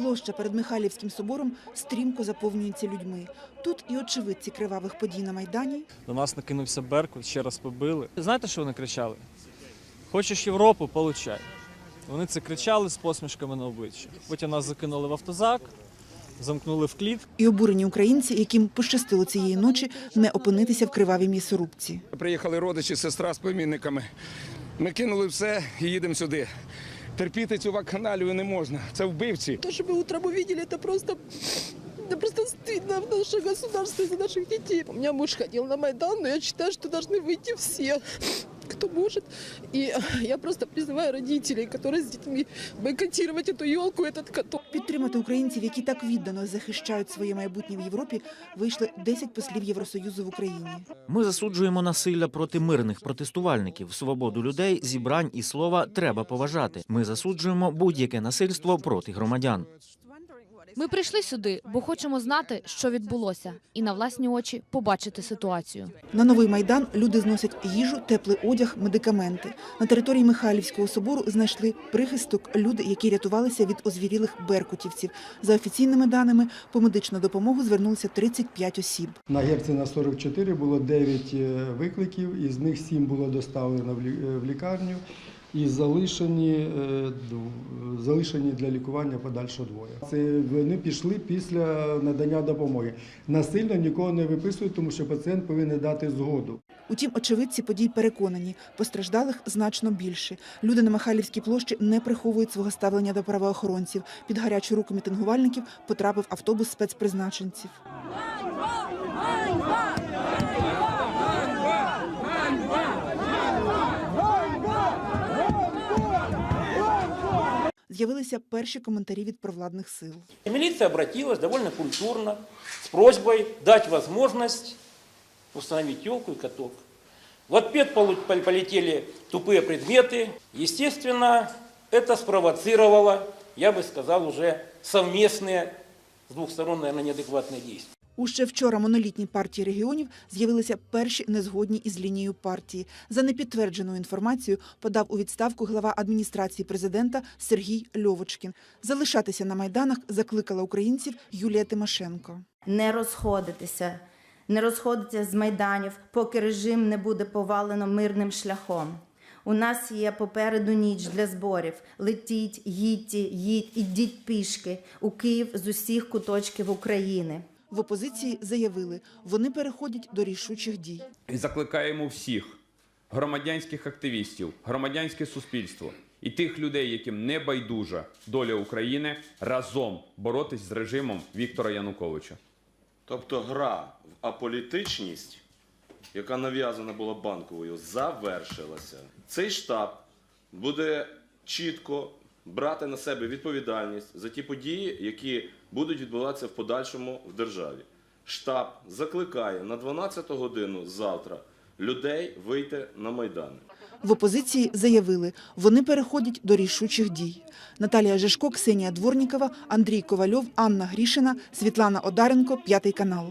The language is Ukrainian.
Площа перед Михайлівським собором стрімко заповнюється людьми. Тут і очевидці кривавих подій на Майдані, До нас накинувся Беркут, ще раз побили. Знаєте, що вони кричали? Хочеш Європу, получай. Вони це кричали з посмішками на обличчі. Потім нас закинули в автозак, замкнули в кліт. і обурені українці, яким пощастило цієї ночі не опинитися в кривавій м'ясорубці. Приїхали родичі, сестра з племінниками. Ми кинули все і їдемо сюди. Терпіти цю вакханалію не можна. Це вбивці. То, что мы утром увидели, это просто, это просто стыдно в наше государство за наших детей. У меня муж ходил на Майдан, но я считаю, что должны выйти все, кто может. И я просто призываю родителей, которые с детьми, бойкотировать эту елку, этот каток. Підтримати українців, які так віддано захищають своє майбутнє в Європі, вийшли 10 послів Євросоюзу в Україні. Ми засуджуємо насилля проти мирних протестувальників. Свободу людей, зібрань і слова треба поважати. Ми засуджуємо будь-яке насильство проти громадян. Ми прийшли сюди, бо хочемо знати, що відбулося, і на власні очі побачити ситуацію. На новий майдан люди зносять їжу, теплий одяг, медикаменти. На території Михайлівського собору знайшли прихисток люди, які рятувалися від озвірілих беркутівців. За офіційними даними, по медичну допомогу звернулися 35 осіб. На Герцена 44 було 9 е, викликів, із них 7 було доставлено в лі- е, в лікарню і залишені, е, залишені для лікування подальше двоє. Це вони пішли після надання допомоги. Насильно нікого не виписують, тому що пацієнт повинен дати згоду. Утім, очевидці подій переконані, постраждалих значно більше. Люди на Михайлівській площі не приховують свого ставлення до правоохоронців. Під гарячу руку мітингувальників потрапив автобус спецпризначенців. З'явилися перші коментарі від провладних сил. И Милиция обратилась довольно культурно с просьбой дать возможность установить елку и каток. В ответ полу- пол- полетели тупые предметы. Естественно, это спровоцировало, я бы сказал, уже совместные с двух сторон, наверное, неадекватные действия. У ще вчора монолітній партії регіонів з'явилися перші незгодні із лінією партії. За непідтвердженою інформацією подав у відставку глава адміністрації президента Сергій Льовочкін. Залишатися на майданах закликала українців Юлія Тимошенко. не розходитися, не розходитися з майданів, поки режим не буде повалено мирним шляхом. У нас є попереду ніч для зборів. Летіть, їдьте, їдь, ідіть пішки у Київ з усіх куточків України. В опозиції заявили, вони переходять до рішучих дій. І закликаємо всіх громадянських активістів, громадянське суспільство і тих людей, яким не байдужа доля України, разом боротись з режимом Віктора Януковича. Тобто гра в аполітичність, яка нав'язана була банковою, завершилася. Цей штаб буде чітко брати на себе відповідальність за ті події, які будуть відбуватися в подальшому в державі. Штаб закликає на 12 годину завтра людей вийти на майдани. В опозиції заявили, вони переходять до рішучих дій. Наталія Жешко, Ксенія Дворнікова, Андрій Ковальов, Анна Грішина, Світлана Одаренко, П'ятий канал.